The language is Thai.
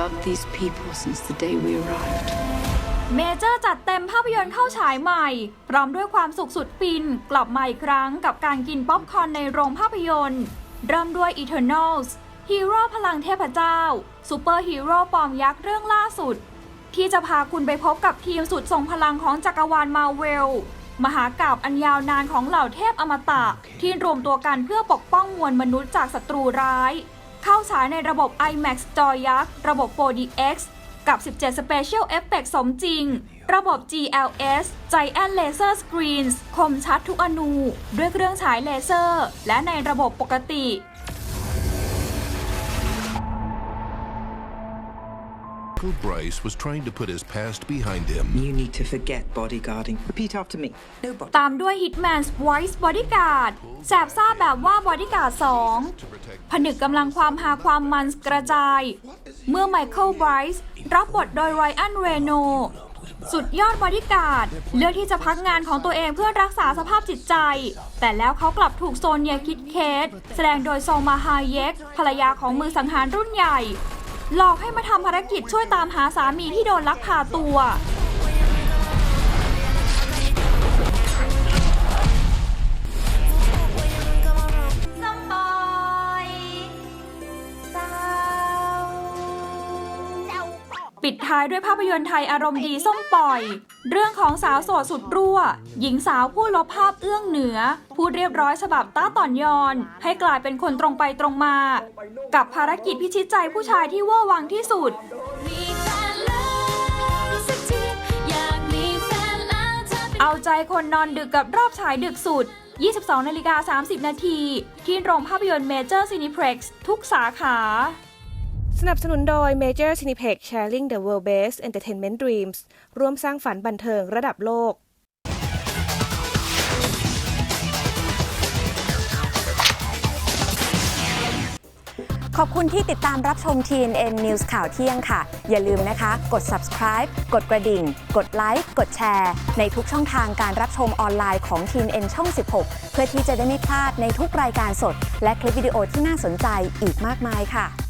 loved these people since the day we arrived. เมเจอร์จัดเต็มภาพยนตร์เข้าฉายใหม่ พร้อมด้วยความสุขสุดฟิน กลับมาอีกครั้งกับการกินป๊อปคอร์นในโรงภาพยนตร์ เริ่มด้วย Eternals ฮีโร่พลังเทพเจ้าซูเปอร์ฮีโร่ปอมยักษ์เรื่องล่าสุด ที่จะพาคุณไปพบกับทีมสุดทรงพลังของจักรวาลมาเวล มหากาบอันยาวนานของเหล่าเทพอมตะ ที่รวมตัวกันเพื่อปกป้องมวลมนุษย์จากศัตรูร้าย เข้าฉายในระบบ IMAX จอยักษ์ ระบบ 4DX กับ 17 Special Effect สมจริง ระบบ GLS Giant Laser Screens คมชัดทุกอนู ด้วยเครื่องฉายเลเซอร์ และในระบบปกติ Michael Bryce was trying to put his past behind him. You need to forget bodyguarding. Repeat after me. No body. ตามด้วย Hitman's Voice Bodyguard แสบซ่าแบบว่า Bodyguard 2 ผนึกกำลังความหาความมันกระจาย เมื่อไมเคิลไบรส์รับบทโดยไรอันเรโนสุดยอดบอดี้การ์ดเลือกที่จะพักงานของตัวเองเพื่อรักษาสภาพจิตใจ แต่แล้วเขากลับถูกโซนเยคิดเคสแสดงโดยโซมาฮาเยกภรรยาของมือสังหารรุ่นใหญ่ หลอกให้มาทำภารกิจช่วยตามหาสามีที่โดนลักพาตัว ปิดท้ายด้วยภาพยนตร์ไทยอารมณ์ดีส้มปล่อย เรื่องของสาวโสดสุดรั่ว หญิงสาวผู้ลบภาพเอื้องเหนือผู้เรียบร้อยฉบับต้าต่อนยอน ให้กลายเป็นคนตรงไปตรงมา กับภารกิจพิชิตใจผู้ชายที่เว่าวังที่สุดเอเป็นเอาใจคนนอนดึกกับรอบฉายดึกสุด 22นาฬิกา30 นาที ที่โรงภาพยนตร์เมเจอร์ซีนิเพล็กซ์ทุกสาขา สนับสนุนโดย Major Cineplex Sharing the World Best Entertainment Dreams ร่วมสร้างฝันบันเทิงระดับโลก ขอบคุณที่ติดตามรับชม TNN News ข่าวเที่ยงค่ะ อย่าลืมนะคะ กด subscribe กดกระดิ่ง กดไลค์กดแชร์ ในทุกช่องทางการรับชมออนไลน์ของ TNN ช่อง 16 เพื่อที่จะได้ไม่พลาดในทุกรายการสด และคลิปวิดีโอที่น่าสนใจอีกมากมายค่ะ